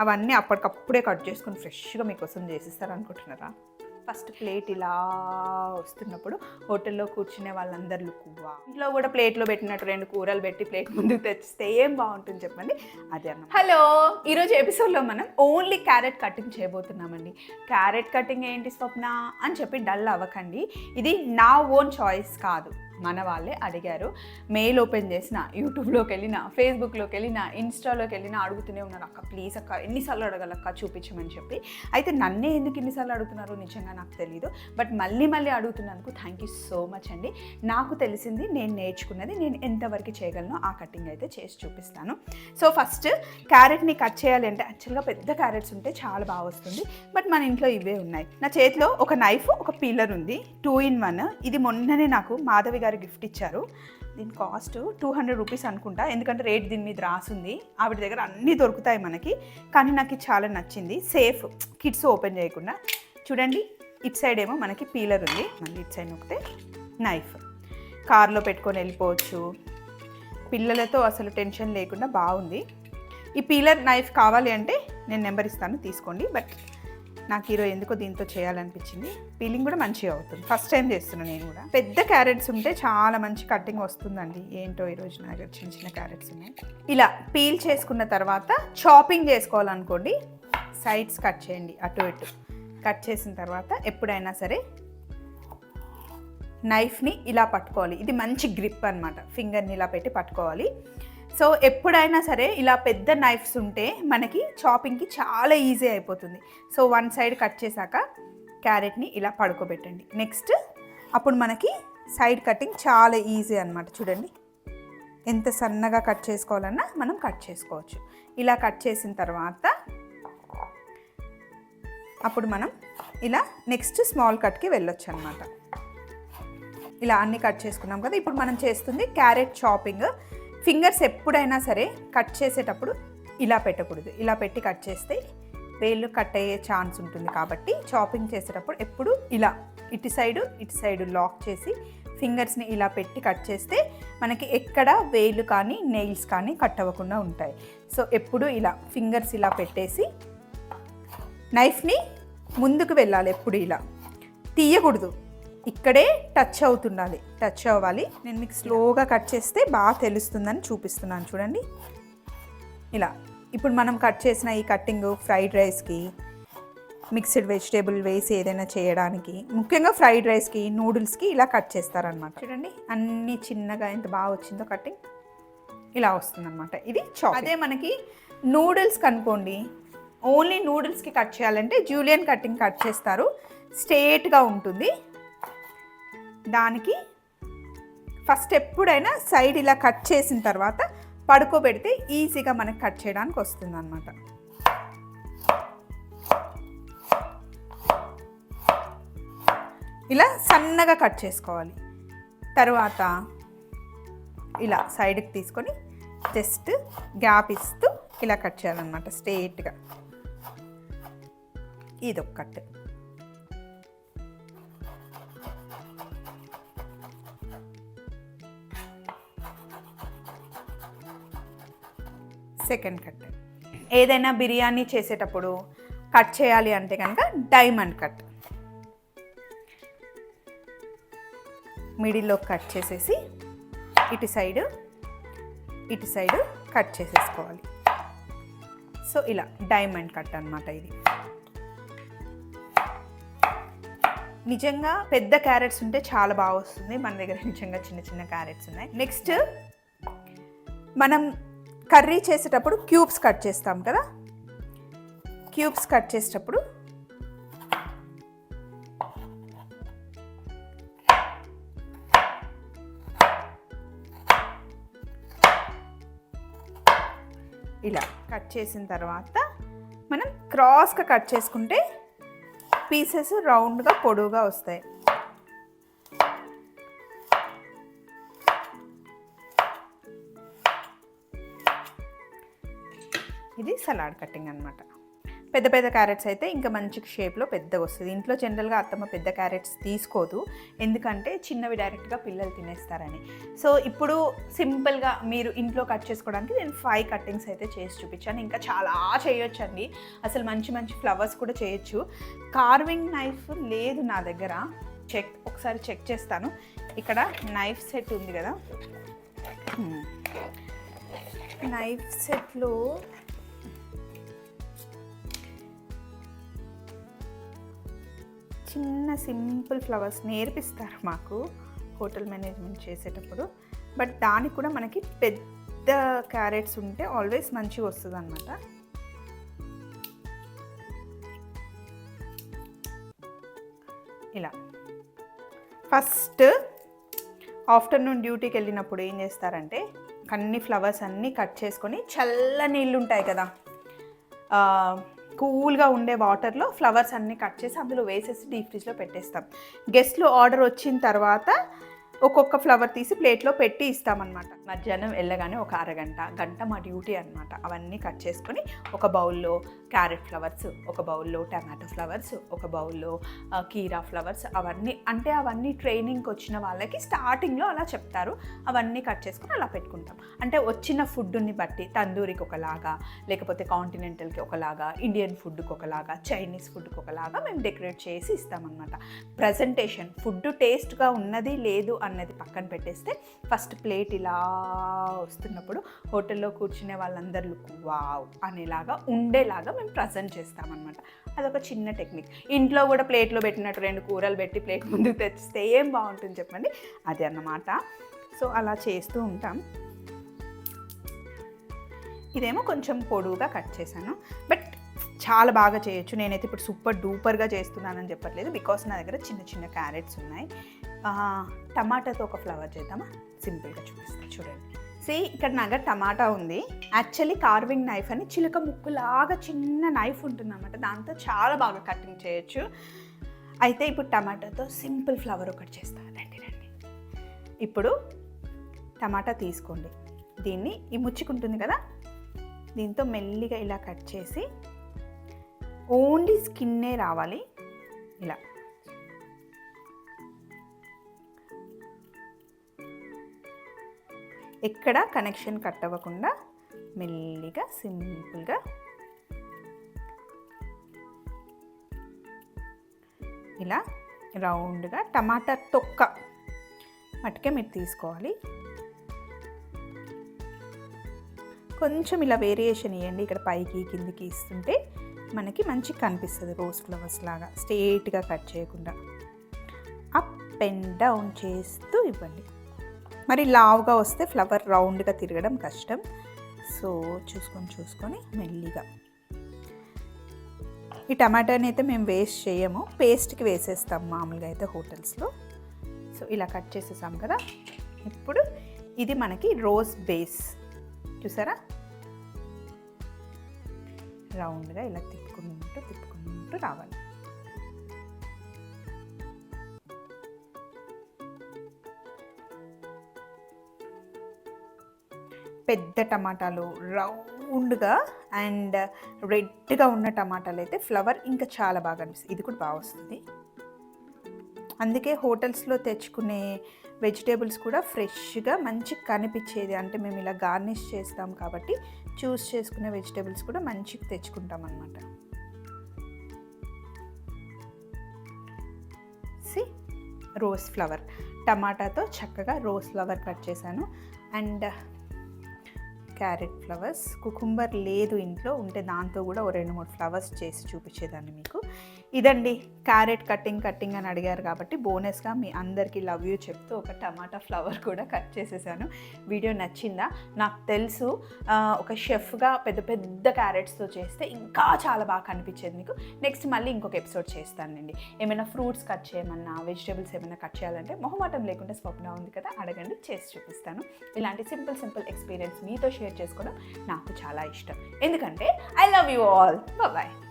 అవన్నీ అప్పటికప్పుడే కట్ చేసుకొని ఫ్రెష్గా మీకోసం చేసిస్తారు అనుకుంటున్నారా ఫస్ట్ ప్లేట్ ఇలా వస్తున్నప్పుడు హోటల్లో కూర్చునే వాళ్ళందరూ లుక్కువా ఇంట్లో కూడా ప్లేట్లో పెట్టినట్టు రెండు కూరలు పెట్టి ప్లేట్ ముందుకు తెచ్చిస్తే ఏం బాగుంటుంది చెప్పండి? అదే అన్న. హలో ఈరోజు ఎపిసోడ్లో మనం ఓన్లీ క్యారెట్ కటింగ్ చేయబోతున్నామండి. క్యారెట్ కటింగ్ ఏంటి స్వప్న? అని చెప్పి డల్ అవ్వకండి. ఇది నా ఓన్ చాయిస్ కాదు. మన వాళ్ళే అడిగారు. మెయిల్ ఓపెన్ చేసిన యూట్యూబ్లోకి వెళ్ళిన ఫేస్బుక్లోకి వెళ్ళిన ఇన్స్టాలోకి వెళ్ళిన అడుగుతూనే ఉన్నారు. అక్క ప్లీజ్ అక్క ఎన్నిసార్లు అడగలక్క చూపించమని చెప్పి. అయితే నన్నే ఎందుకు ఎన్నిసార్లు అడుగుతున్నారో? నిజంగా నాకు తెలియదు బట్ మళ్ళీ మళ్ళీ అడుగుతున్నందుకు థ్యాంక్ యూ సో మచ్ అండి. నాకు తెలిసింది నేను నేర్చుకున్నది నేను ఎంతవరకు చేయగలను ఆ కటింగ్ అయితే చేసి చూపిస్తాను. సో ఫస్ట్ క్యారెట్ని కట్ చేయాలి అంటే యాక్చువల్గా పెద్ద క్యారెట్స్ ఉంటే చాలా బాగా వస్తుంది. బట్ మన ఇంట్లో ఇవే ఉన్నాయి. నా చేతిలో ఒక నైఫ్ ఒక పీలర్ ఉంది. Two in one. ఇది మొన్ననే నాకు మాధవి గారు గిఫ్ట్ ఇచ్చారు. దీని కాస్ట్ టూ హండ్రెడ్ రూపీస్ అనుకుంటా. ఎందుకంటే రేట్ దీని మీద రాసుంది. ఆవిడ దగ్గర అన్నీ దొరుకుతాయి మనకి. కానీ నాకు చాలా నచ్చింది. సేఫ్. కిడ్స్ ఓపెన్ చేయకుండా. చూడండి ఇటు సైడ్ ఏమో మనకి పీలర్ ఉంది. మళ్ళీ ఇటు సైడ్ నొక్కితే నైఫ్. కార్లో పెట్టుకొని వెళ్ళిపోవచ్చు. పిల్లలతో అసలు టెన్షన్ లేకుండా బాగుంది. ఈ పీలర్ నైఫ్ కావాలి అంటే నేను నెంబర్ ఇస్తాను తీసుకోండి. బట్ నాకు ఈరోజు ఎందుకో దీంతో చేయాలనిపించింది. పీలింగ్ కూడా మంచిగా అవుతుంది. ఫస్ట్ టైం చేస్తున్నాను నేను కూడా. పెద్ద క్యారెట్స్ ఉంటే చాలా మంచి కటింగ్ వస్తుందండి. ఏంటో ఈరోజు నా దగ్గర చిన్న చిన్న క్యారెట్స్ ఉన్నాయి. ఇలా పీల్ చేసుకున్న తర్వాత చాపింగ్ చేసుకోవాలనుకోండి సైడ్స్ కట్ చేయండి. అటు ఇటు. కట్ చేసిన తర్వాత ఎప్పుడైనా సరే నైఫ్ని ఇలా పట్టుకోవాలి. ఇది మంచి గ్రిప్ అనమాట ఫింగర్ని ఇలా పెట్టి పట్టుకోవాలి. సో ఎప్పుడైనా సరే ఇలా పెద్ద నైఫ్స్ ఉంటే మనకి చాపింగ్కి చాలా ఈజీ అయిపోతుంది. సో వన్ సైడ్ కట్ చేశాక క్యారెట్ని ఇలా పడుకోబెట్టండి. నెక్స్ట్ అప్పుడు మనకి సైడ్ కటింగ్ చాలా ఈజీ అనమాట చూడండి. ఎంత సన్నగా కట్ చేసుకోవాలన్నా మనం కట్ చేసుకోవచ్చు. ఇలా కట్ చేసిన తర్వాత అప్పుడు మనం ఇలా నెక్స్ట్ స్మాల్ కట్కి వెళ్ళొచ్చు అనమాట ఇలా అన్ని కట్ చేసుకున్నాం కదా ఇప్పుడు మనం చేస్తుంది క్యారెట్ చాపింగ్ ఫింగర్స్ ఎప్పుడైనా సరే కట్ చేసేటప్పుడు ఇలా పెట్టకూడదు. ఇలా పెట్టి కట్ చేస్తే వేళ్ళు కట్ అయ్యే ఛాన్స్ ఉంటుంది కాబట్టి చాపింగ్ చేసేటప్పుడు ఎప్పుడు ఇలా ఇటు సైడు ఇటు సైడు లాక్ చేసి ఫింగర్స్ని ఇలా పెట్టి కట్ చేస్తే మనకి ఎక్కడ వేలు కానీ నెయిల్స్ కానీ కట్ అవ్వకుండా ఉంటాయి. సో ఎప్పుడు ఇలా ఫింగర్స్ ఇలా పెట్టేసి నైఫ్ని ముందుకు వెళ్ళాలి ఎప్పుడు ఇలా. తీయకూడదు. ఇక్కడే టచ్ అవుతుండాలి. టచ్ అవ్వాలి. నేను మీకు స్లోగా కట్ చేస్తే బాగా తెలుస్తుందని చూపిస్తున్నాను. చూడండి. ఇలా. ఇప్పుడు మనం కట్ చేసిన ఈ కట్టింగ్ ఫ్రైడ్ రైస్కి మిక్స్డ్ వెజిటేబుల్ వేసి ఏదైనా చేయడానికి ముఖ్యంగా ఫ్రైడ్ రైస్కి నూడిల్స్కి ఇలా కట్ చేస్తారనమాట చూడండి. అన్ని చిన్నగా ఎంత బాగా వచ్చిందో కటింగ్ ఇలా వస్తుందన్నమాట. ఇది చాప్ అదే మనకి నూడిల్స్ కనుక్కోండి ఓన్లీ నూడిల్స్కి కట్ చేయాలంటే జూలియన్ కటింగ్ కట్ చేస్తారు. స్ట్రేట్గా ఉంటుంది. దానికి ఫస్ట్ ఎప్పుడైనా సైడ్ ఇలా కట్ చేసిన తర్వాత పడుకోబెడితే ఈజీగా మనకి కట్ చేయడానికి వస్తుంది అనమాట ఇలా సన్నగా కట్ చేసుకోవాలి. తర్వాత ఇలా సైడ్కి తీసుకొని జస్ట్ గ్యాప్ ఇస్తూ ఇలా కట్ చేయాలన్నమాట స్ట్రేట్గా. ఇది ఒక కట్ సెకండ్ కట్. ఏదైనా బిర్యానీ చేసేటప్పుడు కట్ చేయాలి అంటే కనుక డైమండ్ కట్. మిడిల్లో కట్ చేసేసి ఇటు సైడు ఇటు సైడు కట్ చేసేసుకోవాలి. సో ఇలా డైమండ్ కట్ అనమాట ఇది. నిజంగా పెద్ద క్యారెట్స్ ఉంటే చాలా బాగా వస్తుంది. మన దగ్గర నిజంగా చిన్న చిన్న క్యారెట్స్ ఉన్నాయి. నెక్స్ట్ మనం కర్రీ చేసేటప్పుడు క్యూబ్స్ కట్ చేస్తాం కదా? క్యూబ్స్ కట్ చేసేటప్పుడు ఇలా కట్ చేసిన తర్వాత మనం క్రాస్గా కట్ చేసుకుంటే పీసెస్ రౌండ్గా పొడవుగా వస్తాయి. ఇది సలాడ్ కటింగ్ అనమాట పెద్ద పెద్ద క్యారెట్స్ అయితే ఇంకా మంచి షేప్లో పెద్దగా వస్తుంది. ఇంట్లో జనరల్గా అత్తమ్మ పెద్ద క్యారెట్స్ తీసుకోదు. ఎందుకంటే చిన్నవి డైరెక్ట్గా పిల్లలు తినేస్తారని. సో ఇప్పుడు సింపుల్గా మీరు ఇంట్లో కట్ చేసుకోవడానికి నేను ఫైవ్ కట్టింగ్స్ అయితే చేసి చూపించాను. ఇంకా చాలా చేయొచ్చండి. అసలు మంచి మంచి ఫ్లవర్స్ కూడా చేయొచ్చు. కార్వింగ్ నైఫ్ లేదు నా దగ్గర. చెక్ ఒకసారి చెక్ చేస్తాను. ఇక్కడ నైఫ్ సెట్ ఉంది కదా. నైఫ్ సెట్లో చిన్న సింపుల్ ఫ్లవర్స్ నేర్పిస్తారు మాకు హోటల్ మేనేజ్మెంట్ చేసేటప్పుడు. బట్ దానికి కూడా మనకి పెద్ద క్యారెట్స్ ఉంటే ఆల్వేస్ మంచిగా వస్తుంది అనమాట ఇలా. ఫస్ట్ ఆఫ్టర్నూన్ డ్యూటీకి వెళ్ళినప్పుడు ఏం చేస్తారంటే అన్ని ఫ్లవర్స్ అన్నీ కట్ చేసుకొని చల్ల నీళ్ళు ఉంటాయి కదా. కూల్గా ఉండే వాటర్లో ఫ్లవర్స్ అన్నీ కట్ చేసి అందులో వేసేసి డీప్ ఫ్రిడ్జ్లో పెట్టేస్తాం. గెస్ట్లు ఆర్డర్ వచ్చిన తర్వాత ఒక్కొక్క ఫ్లవర్ తీసి ప్లేట్లో పెట్టి ఇస్తామన్నమాట. మధ్యాహ్నం వెళ్ళగానే ఒక అరగంట గంట మా డ్యూటీ అనమాట అవన్నీ కట్ చేసుకొని ఒక బౌల్లో క్యారెట్ ఫ్లవర్స్ ఒక బౌల్లో టమాటో ఫ్లవర్స్ ఒక బౌల్లో కీరా ఫ్లవర్స్ అవన్నీ అంటే అవన్నీ ట్రైనింగ్కి వచ్చిన వాళ్ళకి స్టార్టింగ్లో అలా చెప్తారు. అవన్నీ కట్ చేసుకొని అలా పెట్టుకుంటాం. అంటే వచ్చిన ఫుడ్ని బట్టి తందూరికి ఒకలాగా లేకపోతే కాంటినెంటల్కి ఒకలాగా ఇండియన్ ఫుడ్కి ఒకలాగా చైనీస్ ఫుడ్కి ఒకలాగా మేము డెకరేట్ చేసి ఇస్తామన్నమాట. ప్రజెంటేషన్ ఫుడ్ టేస్ట్గా ఉన్నది లేదు అనేది పక్కన పెట్టేస్తే ఫస్ట్ ప్లేట్ ఇలా వస్తున్నప్పుడు హోటల్లో కూర్చునే వాళ్ళందరూ లుక్ వావ్ అనేలాగా ఉండేలాగా మేము ప్రజెంట్ చేస్తామన్నమాట. అదొక చిన్న టెక్నిక్. ఇంట్లో కూడా ప్లేట్లో పెట్టినట్టు రెండు కూరలు పెట్టి ప్లేట్ ముందుకు తెచ్చిస్తే ఏం బాగుంటుంది చెప్పండి? అది అన్నమాట. సో అలా చేస్తూ ఉంటాం. ఇదేమో కొంచెం పొడువుగా కట్ చేశాను. బట్ చాలా బాగా చేయొచ్చు. నేనైతే ఇప్పుడు సూపర్ డూపర్గా చేస్తున్నానని చెప్పట్లేదు. బికాస్ నా దగ్గర చిన్న చిన్న క్యారెట్స్ ఉన్నాయి. టమాటాతో ఒక ఫ్లవర్ చేద్దామా? సింపుల్గా చూపిస్తాను చూడండి. సీ ఇక్కడ నా టమాటా ఉంది. యాక్చువల్లీ కార్వింగ్ నైఫ్ అని చిలక ముక్కులాగా చిన్న నైఫ్ ఉంటుంది అనమాట దాంతో చాలా బాగా కటింగ్ చేయొచ్చు. అయితే ఇప్పుడు టమాటాతో సింపుల్ ఫ్లవర్ ఒకటి చేస్తా. రండి రండి. ఇప్పుడు టమాటా తీసుకోండి. దీన్ని ఈ ముచ్చుకుంటుంది కదా? దీంతో మెల్లిగా ఇలా కట్ చేసి ఓన్లీ స్కిన్నే రావాలి. ఇలా. ఎక్కడ కనెక్షన్ కట్ అవ్వకుండా మెల్లిగా సింపుల్గా. ఇలా రౌండ్గా టమాటా తొక్క మటుకే మీరు తీసుకోవాలి. కొంచెం ఇలా వేరియేషన్ ఇవ్వండి ఇక్కడ పైకి కిందికి ఇస్తుంటే మనకి మంచి కనిపిస్తుంది రోజ్ ఫ్లవర్స్ లాగా స్ట్రేట్గా కట్ చేయకుండా. అప్ అండ్ డౌన్ చేస్తూ ఇవ్వండి. మరి లావుగా వస్తే ఫ్లవర్ రౌండ్గా తిరగడం కష్టం. సో చూసుకొని చూసుకొని మెల్లిగా. ఈ టమాటాని అయితే మేము వేస్ట్ చేయము. పేస్ట్కి వేసేస్తాం మామూలుగా అయితే హోటల్స్లో. సో ఇలా కట్ చేసేసాం కదా. ఇప్పుడు ఇది మనకి రోజ్ బేస్. చూసారా? రౌండ్గా ఇలా తిప్పుకుంటూ తిప్పుకుంటూ రావాలి. పెద్ద టమాటాలు రౌండ్గా అండ్ రెడ్గా ఉన్న టమాటాలు అయితే ఫ్లవర్ ఇంకా చాలా బాగా అనిపిస్తుంది. ఇది కూడా బాగా వస్తుంది. అందుకే హోటల్స్లో తెచ్చుకునే వెజిటేబుల్స్ కూడా ఫ్రెష్గా మంచి కనిపించేది. అంటే మేము ఇలా గార్నిష్ చేస్తాం కాబట్టి చూస్ చేసుకునే వెజిటేబుల్స్ కూడా మంచిగా తెచ్చుకుంటాం అనమాట సి రోజ్ ఫ్లవర్ టమాటాతో చక్కగా రోజ్ ఫ్లవర్ కట్ చేశాను. And carrot flowers. కుకుంబర్ లేదు ఇంట్లో ఉంటే దాంతో కూడా ఓ రెండు మూడు ఫ్లవర్స్ చేసి చూపించేదాన్ని మీకు. ఇదండి క్యారెట్ కటింగ్ కటింగ్ అని అడిగారు కాబట్టి బోనస్గా మీ అందరికీ లవ్ యూ చెప్తూ ఒక టమాటా ఫ్లవర్ కూడా కట్ చేసేసాను. వీడియో నచ్చిందా? నాకు తెలుసు. ఒక షెఫ్గా పెద్ద పెద్ద క్యారెట్స్తో చేస్తే ఇంకా చాలా బాగా కనిపించేది మీకు. నెక్స్ట్ మళ్ళీ ఇంకొక ఎపిసోడ్ చేస్తానండి. ఏమైనా ఫ్రూట్స్ కట్ చేయమన్నా వెజిటేబుల్స్ ఏమైనా కట్ చేయాలంటే మొహమాటం లేకుండా స్వప్న ఉంది కదా అడగండి చేసి చూపిస్తాను. ఇలాంటి సింపుల్ సింపుల్ ఎక్స్పీరియన్స్ మీతో షేర్ చేసుకోవడం నాకు చాలా ఇష్టం. ఎందుకంటే I love you all bye